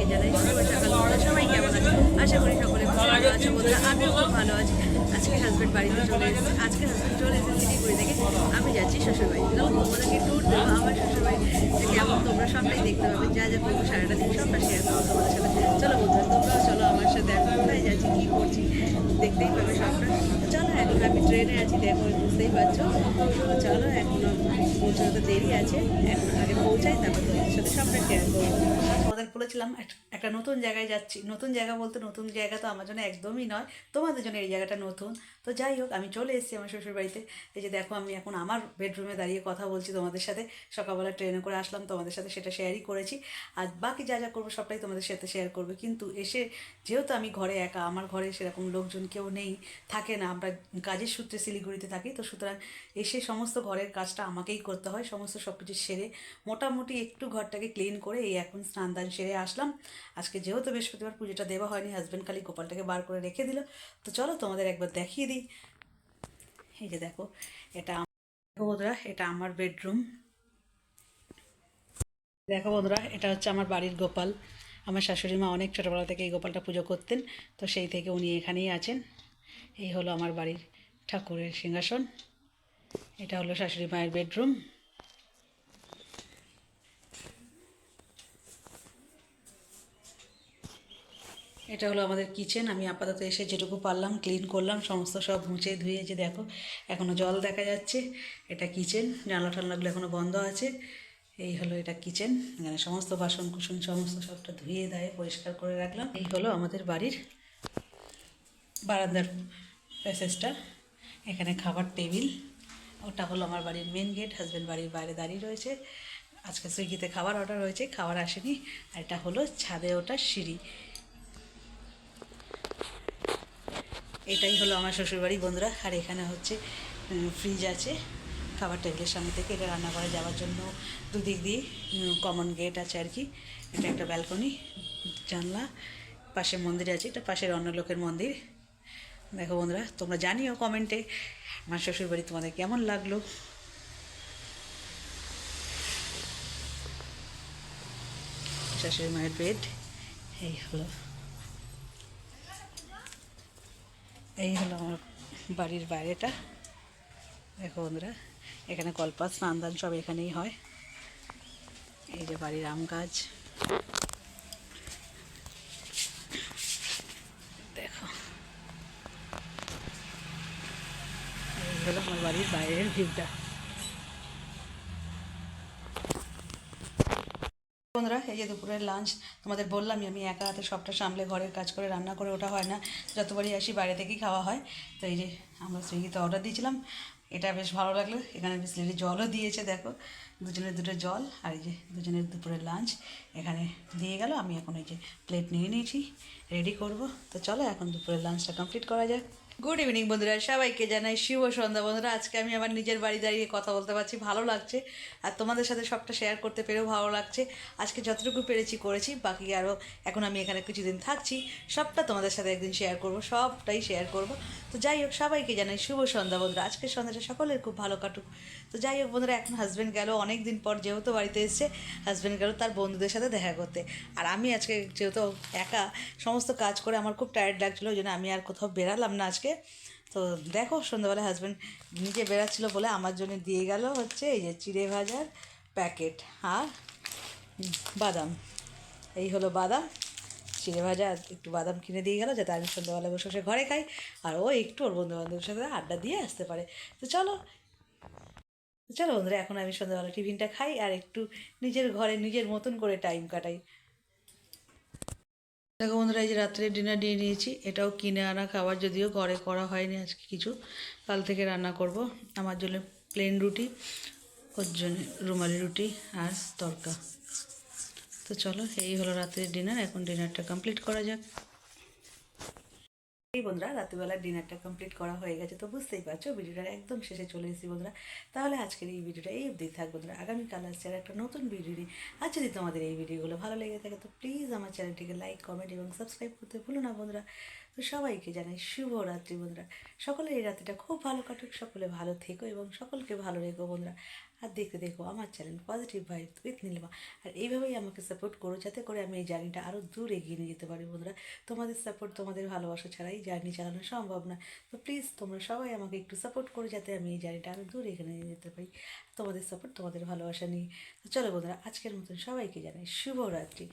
সবাইকে জানাই শুভ সকাল সবাই কেমন আছে? আশা করি সকলে ভালো আছে বন্ধুরা, আমিও খুব ভালো আছি। আজকে হাজব্যান্ড বাড়িতে চলে এসেছে, আজকে হাজব্যান্ড চলে এসেছে শিলিগুড়ি থেকে আমি যাচ্ছি শ্বশুরবাড়ি। চলো তোমাদেরকে ট্যুর দেবো, আমার শ্বশুরবাড়ি কেমন তোমরা সবটাই দেখতে পাবে, যা যা করব সারাটা দিন সবটা শেয়ার করব তোমাদের সাথে। চলো বন্ধুরা, তোমরাও চলো আমার সাথে এখন কোথায় যাচ্ছি, কী করছি, দেখতেই পাবে সবটা। চলো এখন আমি ট্রেনে আছি, দেখো, বুঝতেই পারছ। চলো এখনও পৌঁছাতে তো দেরি আছে, এখন আগে পৌঁছাই, তারপর তোমাদের সাথে সবটা শেয়ার করব। তোমাদের বলেছিলাম এক- একটা নতুন জায়গায় যাচ্ছি। নতুন জায়গা বলতে নতুন জায়গা তো আমার জন্য একদমই নয়, তোমাদের জন্য এই জায়গাটা নতুন। তো যাই হোক, আমি চলে এসেছি আমার শ্বশুর বাড়িতে এই যে দেখো, আমি এখন আমার বেডরুমে দাঁড়িয়ে কথা বলছি তোমাদের সাথে। সকালবেলা ট্রেনে করে আসলাম, তোমাদের সাথে সেটা শেয়ারই করেছি। আর বাকি যা যা করব সবটাই তোমাদের সাথে শেয়ার করবে। কিন্তু এসে যেহেতু আমি ঘরে একা, আমার ঘরে সেরকম লোকজন কেউ নেই, থাকে না, আমরা কাজের সূত্রে শিলিগুড়িতে থাকি, তো সুতরাং এসে সমস্ত ঘরের কাজটা আমাকেই করতে হয়, সমস্ত সব কিছু সেরে মোটামুটি একটু ঘরটাকে ক্লিন করে এই এখন স্নান দান সেরে আসলাম। আজকে যেহেতু বৃহস্পতিবার পুজোটা দেওয়া হয়নি হাজব্যান্ড খালি গোপালটাকে বার করে রেখে দিল। তো চলো তোমাদের একবার দেখিয়ে দিই। এই যে দেখো, এটা দেখো বন্ধুরা, এটা আমার বেডরুম দেখো বন্ধুরা, এটা হচ্ছে আমার বাড়ির গোপাল। আমার শাশুড়ি মা অনেক ছোটোবেলা থেকে এই গোপালটা পুজো করতেন, তো সেই থেকে উনি এখানেই আছেন। এই হলো আমার বাড়ির ঠাকুরের সিংহাসন। এটা হলো শাশুড়ি মায়ের বেডরুম এটা হলো আমাদের কিচেন আমি আপাতত এসে যেটুকু পারলাম ক্লিন করলাম, সমস্ত সব মুছে ধুয়ে যে দেখো এখনও জল দেখা যাচ্ছে। এটা কিচেন জানলা টানলাগুলো এখনও বন্ধ আছে। এই হলো এটা কিচেন এখানে সমস্ত বাসন কুসন সমস্ত সবটা ধুয়ে দেয় পরিষ্কার করে রাখলাম। এই হলো আমাদের বাড়ির বারান্দার প্যাসেজটা এখানে খাবার টেবিল ওটা হলো আমার বাড়ির মেন গেট হাজব্যান্ড বাড়ির বাইরে দাঁড়িয়ে রয়েছে। আজকে সুইগিতে খাবার অর্ডার হয়েছে, খাবার আসেনি। আর এটা হলো ছাদে ওটা সিঁড়ি। এটাই হলো আমার শ্বশুরবাড়ি, বন্ধুরা। আর এখানে হচ্ছে ফ্রিজ আছে, খাবার টেবিলের সামনে থেকে এটা রান্না করে, যাওয়ার জন্য দুদিক দিয়ে কমন গেট আছে আর কি। এটা একটা ব্যালকনি জানলা, পাশে মন্দির আছে, এটা পাশের অন্য লোকের মন্দির। দেখো বন্ধুরা, তোমরা জানিও কমেন্টে আমার শ্বশুরবাড়ি তোমাদের কেমন লাগল? শাশুড়ি মায়ের বেড এই হলো। এই হলো আমার বাড়ির বাইরেটা। দেখো বন্ধুরা, এখানে কলপাত স্নান সব এখানেই হয়। এই যে বাড়ির আম গাছ। দেখো। এই হলো আমার বাড়ির বাইরের ভিউটা। বন্ধুরা, এই যে দুপুরের লাঞ্চ তোমাদের বললামই আমি একা হাতে সবটা সামলে ঘরের কাজ করে রান্না করে ওটা হয় না। যতবারই আসি বাইরে থেকেই খাওয়া হয়। তো এই যে আমরা সুইগিতে অর্ডার দিয়েছিলাম। এটা বেশ ভালো লাগল। এখানে বিসলেরি জলও দিয়েছে, দেখো। দুজনের দুটো জল আর এই যে দুজনের দুপুরের লাঞ্চ এখানে দিয়ে গেল। আমি এখন এই যে প্লেট নিয়ে নিয়েছি। রেডি করব। তো চলো এখন দুপুরের লাঞ্চটা কমপ্লিট করা যাক। গুড ইভিনিং বন্ধুরা। সবাইকে জানাই শুভ সন্ধ্যা। বন্ধুরা, আজকে আমি আমার নিজের বাড়ি দাঁড়িয়ে কথা বলতে পারছি। ভালো লাগছে। আর তোমাদের সাথে সবটা শেয়ার করতে পেরেও ভালো লাগছে। আজকে যতটুকু পেরেছি, করেছি। বাকি আরও এখন আমি এখানে কিছুদিন থাকছি। সবটা তোমাদের সাথে একদিন শেয়ার করব। সবটাই শেয়ার করব। তো যাই হোক, সবাইকে জানাই শুভ সন্ধ্যা, বন্ধুরা। আজকের সন্ধ্যাটা সকলের খুব ভালো কাটুক। তো যাই হোক, বন্ধুরা, এখন হাজব্যান্ড গেল অনেক দিন পর যেহেতু বাড়িতে এসছে হাজব্যান্ড গেল তার বন্ধুদের সাথে দেখা করতে। আর আমি আজকে যেহেতু একা, সমস্ত কাজ করে আমার খুব টায়ার্ড লাগছিল, ওই জন্য আমি আর কোথাও বেরালাম না আজকে। তো দেখো সন্ধ্যাবেলা হাজব্যান্ড নিজে বেরাচ্ছিলো বলে আমার জন্য দিয়ে গেল হচ্ছে এই যে চিড়ে ভাজার প্যাকেট আর বাদাম। এই হলো বাদাম। চিড়ে ভাজা, একটু বাদাম কিনে দিয়ে গেল, যাতে আমি সন্ধ্যাবেলা বসে বসে ঘরে খাই। আর ও একটু ওর বন্ধু বান্ধবের সাথে আড্ডা দিয়ে আসতে পারে। তো চলো চলো বন্ধুরা, এখন আমি সন্ধ্যাবেলা টিফিনটা খাই আর একটু নিজের ঘরে নিজের মতন করে টাইম কাটাই। দেখো বন্ধুরা, এই যে রাত্রে ডিনার নিয়ে নিয়েছি। এটাও কিনে আনা খাবার, যদিও ঘরে করা হয়নি আজকে কিছু। কাল থেকে রান্না করব। আমার জন্য প্লেন রুটি, ওর জন্য রুমালি রুটি আর তরকা। তো চলো, এই হলো রাত্রের ডিনার এখন ডিনারটা কমপ্লিট করা যাক। এই বন্ধুরা, রাত্রিবেলার ডিনারটা কমপ্লিট করা হয়ে গেছে তো বুঝতেই পারছ ভিডিওটার একদম শেষে চলে এসেছি বন্ধুরা। তাহলে আজকের এই ভিডিওটা এই অবধি থাক বন্ধুরা। আগামীকাল আসছে আর একটা নতুন ভিডিও নিয়ে। আর যদি তোমাদের এই ভিডিওগুলো ভালো লেগে থাকে তো প্লিজ আমার চ্যানেলটিকে লাইক কমেন্ট এবং সাবস্ক্রাইব করতে ভুলো না বন্ধুরা। তো সবাইকে জানাই শুভ রাত্রি বন্ধুরা। সকলে এই রাত্রিটা খুব ভালো কাটুক, সকলে ভালো থেকো এবং সকলকে ভালো রেখো বন্ধুরা। আর দেখতে দেখো আমার channel positive vibe with Nilima আর এইভাবেই আমাকে সাপোর্ট করো, যাতে করে আমি এই জার্নিটা আরও দূর এগিয়ে নিয়ে যেতে পারি বন্ধুরা। তোমাদের সাপোর্ট তোমাদের ভালোবাসা ছাড়াই জার্নি চালানো সম্ভব না। তো প্লিজ তোমরা সবাই আমাকে একটু সাপোর্ট করো, যাতে আমি এই জার্নিটা আরও দূর এগিয়ে নিয়ে যেতে পারি। তোমাদের সাপোর্ট তোমাদের ভালোবাসা নিয়ে। তো চলো বন্ধুরা, আজকের মতন সবাইকে জানাই শুভরাত্রি।